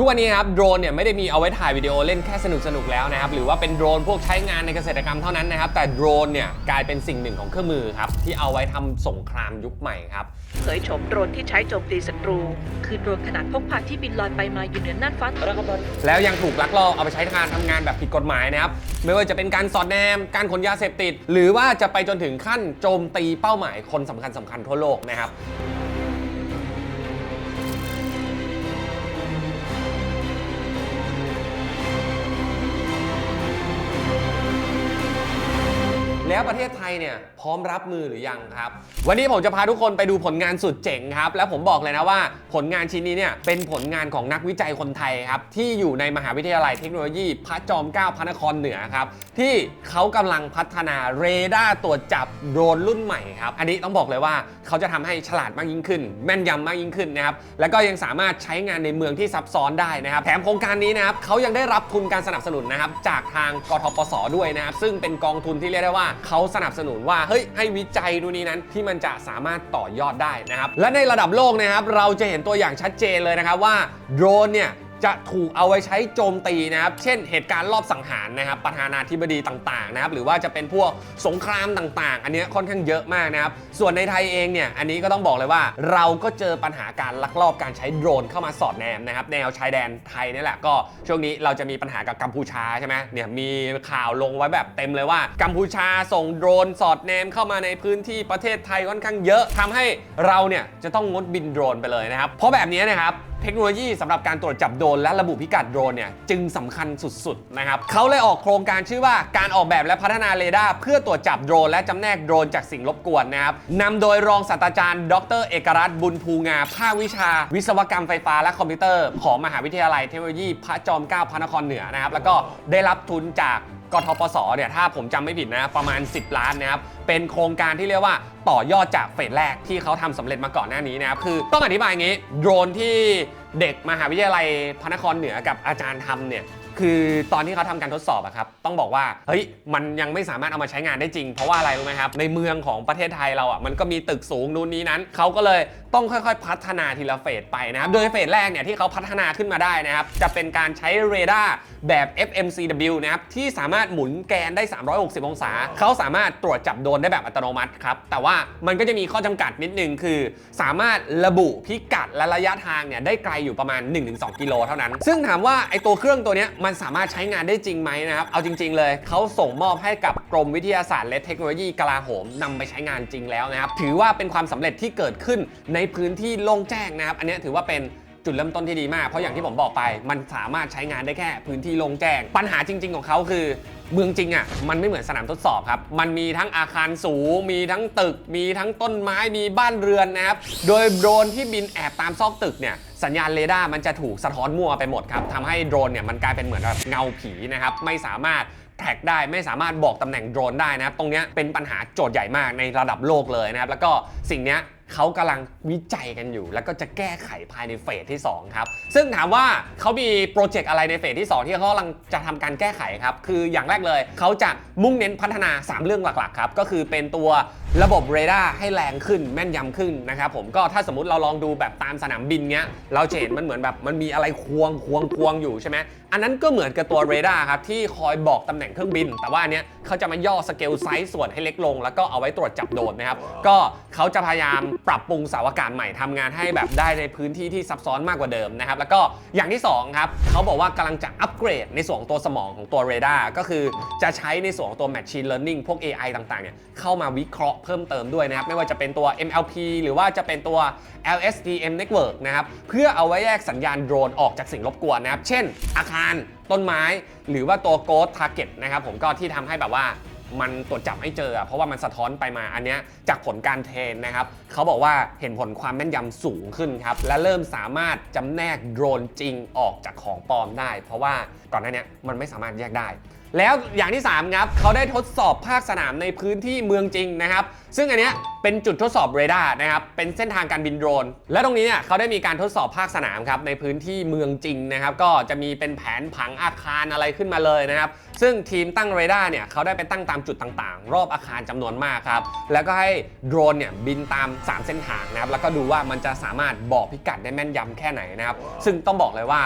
ทุกวันนี้ครับโดรนเนี่ยไม่ได้มีเอาไว้ถ่ายวิดีโอเล่นแค่สนุกสนุกๆแล้วนะครับหรือว่าเป็นโดรนพวกใช้งานในเกษตรกรรมเท่านั้นนะครับแต่โดรนเนี่ยกลายเป็นสิ่งหนึ่งของเครื่องมือครับที่เอาไว้ทำสงครามยุคใหม่ครับเผยโฉมโดรนที่ใช้โจมตีศัตรู คือโดรนขนาดพกพาที่บินลอยไปมาอยู่เหนือน่านฟ้าแล้วยังถูกลักลอบเอาไปใช้ในการทำงานแบบผิดกฎหมายนะครับไม่ว่าจะเป็นการสอดแนมการขนยาเสพติด หรือว่าจะไปจนถึงขั้นโจมตีเป้าหมายคนสำคัญสำคัญทั่วโลกนะครับ แล้วประเทศไทยเนี่ยพร้อมรับมือหรือยังครับ วันนี้ผมจะพาทุกคนไปดูผลงานสุดเจ๋งครับ แล้วผมบอกเลยนะว่าผลงานชิ้นนี้เนี่ยเป็นผลงานของนักวิจัยคนไทยครับที่อยู่ในมหาวิทยาลัยเทคโนโลยีพระจอมเกล้าพระนครเหนือครับที่เขากำลังพัฒนาเรดาร์ตรวจจับโดรนรุ่นใหม่ครับอันนี้ต้องบอกเลยว่าเขาจะทำให้ฉลาดมากยิ่งขึ้น แม่นยำมากยิ่งขึ้นนะครับแล้วก็ยังสามารถใช้งานในเมืองที่ซับซ้อนได้นะครับแถมโครงการนี้นะครับเขายังได้รับทุนการสนับสนุนนะครับจากทางกทปสด้วยนะครับซึ่งเป็นกองทุนที่เรียกได้ว่าเขาสนับสนุนว่าเฮ้ยให้วิจัยดูนี้นั้นที่มันจะสามารถต่อยอดได้นะครับและในระดับโลกนะครับเราจะเห็นตัวอย่างชัดเจนเลยนะครับว่าโดรนเนี่ย จะถูกเอาไว้ใช้โจมตีนะครับ เช่นเหตุการณ์รอบสังหารนะครับประธานาธิบดีต่าง ๆ นะครับ หรือว่าจะเป็นพวกสงครามต่าง ๆ อันนี้ค่อนข้างเยอะมากนะครับ ส่วนในไทยเองเนี่ย อันนี้ก็ต้องบอกเลยว่า เราก็เจอปัญหาการลักลอบการใช้โดรนเข้ามาสอดแนมนะครับ แนวชายแดนไทยนี่แหละก็ช่วงนี้เราจะมีปัญหากับกัมพูชาใช่ไหมเนี่ยมีข่าวลงไว้แบบเต็มเลยว่ากัมพูชาส่งโดรนสอดแนมเข้ามาในพื้นที่ประเทศไทยค่อนข้างเยอะทำให้เราเนี่ยจะต้องงดบินโดรนไปเลยนะครับ เพราะแบบนี้นะครับ เทคโนโลยีสำหรับการตรวจจับโดรนและระบุพิกัดโดรนเนี่ยจึงสำคัญสุดๆนะครับเขาเลยออกโครงการชื่อว่าการออกแบบและพัฒนาเรดาร์เพื่อตรวจจับโดรนและจำแนกโดรนจากสิ่งรบกวนนะครับนำโดยรองศาสตราจารย์ ดร เอกรัตน์บุญภูงาภาควิชา วิศวกรรมไฟฟ้าและคอมพิวเตอร์ ของมหาวิทยาลัยเทคโนโลยีพระจอมเกล้าพระนครเหนือนะครับแล้วก็ได้รับทุนจาก กทปสเนี่ยถ้าผมจำไม่ผิดนะประมาณ 10 ล้านนะครับเป็นโครงการที่เรียกว่าต่อยอดจากเฟสแรกที่เขาทำสำเร็จมาก่อนหน้านี้นะครับคือต้องอธิบายอย่างนี้ โดรนที่เด็กมหาวิทยาลัยพระนครเหนือกับอาจารย์ทำเนี่ย คือตอนที่เขาทำการทดสอบอะครับ ต้องบอกว่า เฮ้ย มันยังไม่สามารถเอามาใช้งานได้จริง เพราะว่าอะไรรู้ไหมครับ ในเมืองของประเทศไทยเราอะมันก็มีตึกสูงนู่นนี้นั้น เขาก็เลยต้องค่อยๆ พัฒนาทีละเฟสไปนะครับ โดยเฟสแรกเนี่ยที่เขาพัฒนาขึ้นมาได้นะครับ จะเป็นการใช้เรดาร์แบบ FMCW นะครับ ที่สามารถหมุนแกนได้ 360 องศา เขาสามารถตรวจจับโดรนได้แบบอัตโนมัติครับ แต่ว่ามันก็จะมีข้อจำกัดนิดนึงคือ สามารถระบุพิกัดและระยะทางเนี่ยได้ไกลอยู่ประมาณ 1-2 กิโลเท่านั้น ซึ่งถามว่าไอตัวเครื่องตัวเนี้ยมันันสามารถใช้งานได้จริงไหมนะครับ เอาจริง ๆ เลยเขาส่งมอบให้กับกรมวิทยาศาสตร์และเทคโนโลยีกลาโหมนำไปใช้งานจริงแล้วนะครับ ถือว่าเป็นความสำเร็จที่เกิดขึ้นในพื้นที่โล่งแจ้งนะครับ อันนี้ถือว่าเป็นจุดเริ่มต้นที่ดีมาก เพราะอย่างที่ผมบอกไป มันสามารถใช้งานได้แค่พื้นที่โล่งแจ้ง ปัญหาจริง ๆ ของเขาคือ เมืองจริงอะมันไม่เหมือนสนามทดสอบครับ มันมีทั้งอาคารสูง มีทั้งตึก มีทั้งต้นไม้ มีบ้านเรือนนะครับ โดยโดรนที่บินแอบตามซอกตึกเนี่ยสัญญาณเรดาร์มันจะถูกสะท้อนมั่วไปหมดครับทำให้โดรนเนี่ยมันกลายเป็นเหมือนแบบเงาผีนะครับ ไม่สามารถแท็กได้ไม่สามารถบอกตำแหน่งโดรนได้นะครับ ตรงเนี้ยเป็นปัญหาโจทย์ใหญ่มากในระดับโลกเลยนะครับ แล้วก็สิ่งเนี้ย เขากำลังวิจัยกันอยู่ แล้วก็จะแก้ไขภายในเฟสที่ 2 ครับ ซึ่งถามว่าเขามีโปรเจกต์อะไรในเฟสที่ 2 ที่เขากำลังจะทำการแก้ไขครับ คืออย่างแรกเลย เขาจะมุ่งเน้นพัฒนา 3 เรื่องหลักๆครับ ก็คือเป็นตัวระบบเรดาร์ให้แรงขึ้นแม่นยำขึ้นนะครับผมก็ถ้าสมมติเราลองดูแบบตามสนามบินเนี้ยเราจะเห็นมันเหมือนแบบมันมีอะไรควงควงควงอยู่ใช่ไหมอันนั้นก็เหมือนกับตัวเรดาร์ครับที่คอยบอกตำแหน่งเครื่องบิน แต่ว่าอันเนี้ยเขาจะมาย่อสเกลไซส์ส่วนให้เล็กลง แล้วก็เอาไว้ตรวจจับโดรนนะครับก็เขาจะพยายามปรับปรุงเสาอากาศใหม่ทำงานให้แบบได้ในพื้นที่ที่ซับซ้อนมากกว่าเดิมนะครับแล้วก็อย่างที่สองครับเขาบอกว่ากำลังจะอัปเกรดในส่วนของตัวสมองของตัวเรดาร์ก็คือจะใช้ในส่วนของตัว Machine Learning พวก AI ต่างๆเนี่ยเข้ามาวิเคราะห์เพิ่มเติมด้วยนะครับไม่ว่าจะเป็นตัว MLP หรือว่าจะเป็นตัว LSTM Network นะครับเพื่อเอาไว้แยกสัญญาณโดรนออกจากสิ่งรบกวนนะครับเช่น อาคารต้นไม้ หรือว่าตัว Ghost Target นะครับผมก็ที่ทำให้แบบว่า มันตรวจจับไม่เจออะเพราะว่ามันสะท้อนไปมาอันเนี้ยจากผลการเทรนนะครับเขาบอกว่าเห็นผลความแม่นยำสูงขึ้นครับและเริ่มสามารถจำแนกโดรนจริงออกจากของปลอมได้ เพราะว่าก่อนหน้านี้มันไม่สามารถแยกได้ แล้วอย่างที่ 3 ครับเขาได้ทดสอบภาคสนามในพื้นที่เมืองจริงนะครับ ซึ่งอันเนี้ยเป็นจุดทดสอบเรดาร์นะครับ เป็นเส้นทางการบินโดรน และตรงนี้เนี่ยเขาได้มีการทดสอบภาคสนามครับในพื้นที่เมืองจริงนะครับ ก็จะมีเป็นแผนผังอาคารอะไรขึ้นมาเลยนะครับ ซึ่งทีมตั้งเรดาร์เนี่ยเขาได้ไปตั้งตามจุดต่างๆ รอบอาคารจำนวนมากครับ แล้วก็ให้โดรนเนี่ยบินตาม 3 เส้นทางนะครับ แล้วก็ดูว่ามันจะสามารถบอกพิกัดได้แม่นยำแค่ไหนนะครับ ซึ่งต้องบอกเลยว่า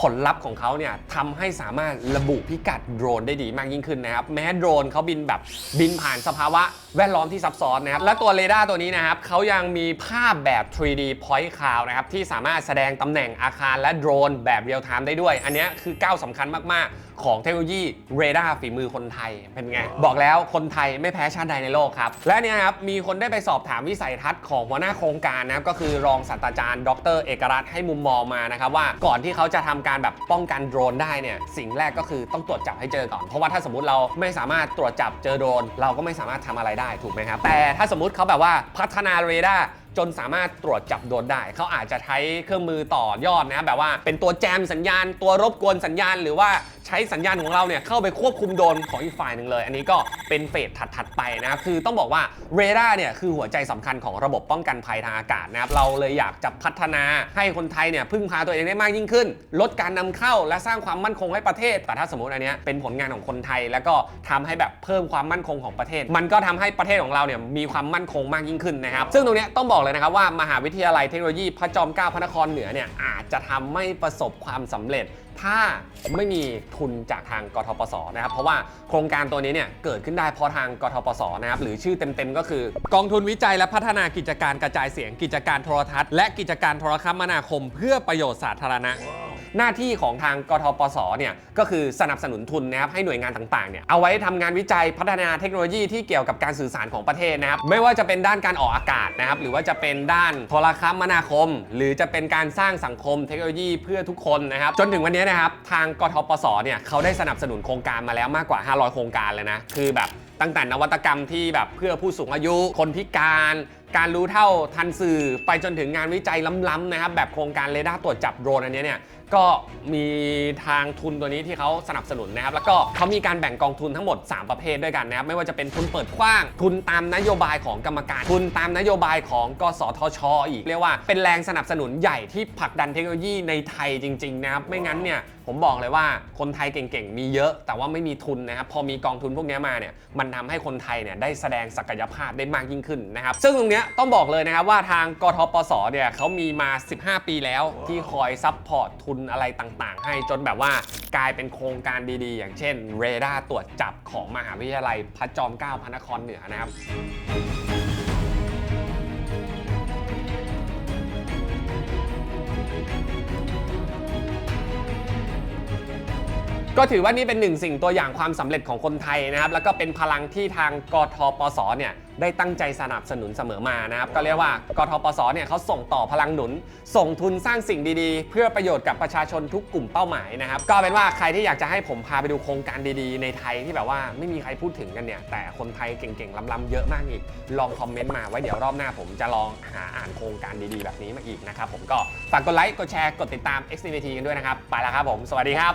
ผลลัพธ์ของเขาเนี่ยทำให้สามารถระบุพิกัดโดรนได้ดีมากยิ่งขึ้นนะครับ แม้โดรนเขาบินแบบบินผ่านสภาวะแวดล้อมที่ซับซ้อนนะครับ และตัวเรดาร์ตัวนี้นะครับเขายังมีภาพแบบ 3D point cloud นะครับ ที่สามารถแสดงตำแหน่งอาคารและโดรนแบบเรียลไทม์ได้ด้วย อันนี้คือก้าวสำคัญมากๆ ของเทคโนโลยีเรดาร์ฝีมือคนไทยเป็นไง บอกแล้วคนไทยไม่แพ้ชาติใดในโลกครับ และเนี่ยครับ มีคนได้ไปสอบถามวิสัยทัศน์ของหัวหน้าโครงการนะครับ ก็คือรองศาสตราจารย์ ดร เอกรัตน์ให้มุมมองมานะครับว่าก่อนที่เขาจะทำการแบบป้องกันโดรนได้เนี่ยสิ่งแรกก็คือต้องตรวจจับให้เจอก่อน เพราะว่าถ้าสมมติเราไม่สามารถตรวจจับเจอโดรน เราก็ไม่สามารถทำอะไรได้ถูกไหมครับแต่ถ้าสมมติเขาแบบว่าพัฒนาเรดาร์จนสามารถตรวจจับโดรนได้ เขาอาจจะใช้เครื่องมือต่อยอดนะครับแบบว่าเป็นตัวแจมสัญญาณ ตัวรบกวนสัญญาณ หรือว่าใช้สัญญาณของเราเนี่ยเข้าไปควบคุมโดนของอีกฝ่ายหนึ่งเลย อันนี้ก็เป็นเฟสถัดๆไปนะครับคือต้องบอกว่าเรดาร์เนี่ยคือหัวใจสำคัญของระบบป้องกันภัยทางอากาศนะครับเราเลยอยากจะพัฒนาให้คนไทยเนี่ยพึ่งพาตัวเองได้มากยิ่งขึ้น ลดการนำเข้าและสร้างความมั่นคงให้ประเทศ แต่ถ้าสมมติอันเนี้ยเป็นผลงานของคนไทยแล้วก็ทำให้แบบเพิ่มความมั่นคงของประเทศ มันก็ทำให้ประเทศของเราเนี่ยมีความมั่นคงมากยิ่งขึ้นนะครับ ซึ่งตรงนี้ต้องบอกเลยนะครับว่ามหาวิทยาลัยเทคโนโลยีพระจอมเกล้าพระนครเหนือเนี่ยอาจจะทำไม่ประสบความสำเร็จ ถ้าไม่มีทุนจากทางกทปสนะครับเพราะว่าโครงการตัวนี้เนี่ยเกิดขึ้นได้เพราะทางกทปสนะครับหรือชื่อเต็มๆก็คือ กองทุนวิจัยและพัฒนากิจการกระจายเสียงกิจการโทรทัศน์และกิจการโทรคมนาคม เพื่อประโยชน์สาธารณะ หน้าที่ของทางกทปสเนี่ยก็คือสนับสนุนทุนนะครับให้หน่วยงานต่างๆเนี่ยเอาไว้ทำงานวิจัยพัฒนาเทคโนโลยีที่เกี่ยวกับการสื่อสารของประเทศนะครับไม่ว่าจะเป็นด้านการออกอากาศนะครับหรือว่าจะเป็นด้านโทรคมนาคม หรือจะเป็นการสร้างสังคมเทคโนโลยีเพื่อทุกคนนะครับจนถึงวันนี้นะครับทางกทปสเนี่ยเขาได้สนับสนุนโครงการมาแล้วมากกว่า 500 โครงการเลยนะคือแบบตั้งแต่นวัตกรรมที่แบบเพื่อผู้สูงอายุ คนพิการ การรู้เท่าทันสื่อ ไปจนถึงงานวิจัยล้ำๆนะครับ แบบโครงการเรดาร์ตรวจจับโดรนอันเนี้ยเนี่ย ก็มีทางทุนตัวนี้ที่เขาสนับสนุนนะครับ แล้วก็เขามีการแบ่งกองทุนทั้งหมด 3 ประเภทด้วยกันนะครับ ไม่ว่าจะเป็นทุนเปิดกว้าง ทุนตามนโยบายของกรรมการ ทุนตามนโยบายของกสทช อีก เรียกว่าเป็นแรงสนับสนุนใหญ่ที่ผลักดันเทคโนโลยีในไทยจริง ๆ นะครับ ไม่งั้นเนี่ยผมบอกเลยว่าคนไทยเก่งๆ มีเยอะ แต่ว่าไม่มีทุนนะครับ พอมีกองทุนพวกนี้มาเนี่ย มันทำให้คนไทยเนี่ยได้แสดงศักยภาพได้มากยิ่งขึ้นนะครับ ซึ่งตรงนี้ต้องบอกเลยนะครับว่าทางกทปสเนี่ยเขามีมา 15 ปีแล้วที่คอยซัพพอร์ตทุนอะไรต่างๆ ให้จนแบบว่ากลายเป็นโครงการดีๆ อย่างเช่น เรดาร์ตรวจจับของมหาวิทยาลัยพระจอมเกล้าพระนครเหนือนะครับ ก็ถือว่านี่เป็นหนึ่งสิ่งตัวอย่างความสำเร็จของคนไทยนะครับ แล้วก็เป็นพลังที่ทางกทปสเนี่ยได้ตั้งใจสนับสนุนเสมอมานะครับ ก็เรียกว่ากทปสเนี่ยเขาส่งต่อพลังหนุน ส่งทุนสร้างสิ่งดีๆ เพื่อประโยชน์กับประชาชนทุกกลุ่มเป้าหมายนะครับ ก็เป็นว่าใครที่อยากจะให้ผมพาไปดูโครงการดีๆ ในไทยที่แบบว่าไม่มีใครพูดถึงกันเนี่ย แต่คนไทยเก่งๆล้ำๆเยอะมากอีก ลองคอมเมนต์มาไว้เดี๋ยวรอบหน้าผมจะลองหาอ่านโครงการดีๆ แบบนี้มาอีกนะครับผมก็ฝากกดไลค์กดแชร์กดติดตาม XCVT กันด้วยนะครับไปแล้วครับผม สวัสดีครับ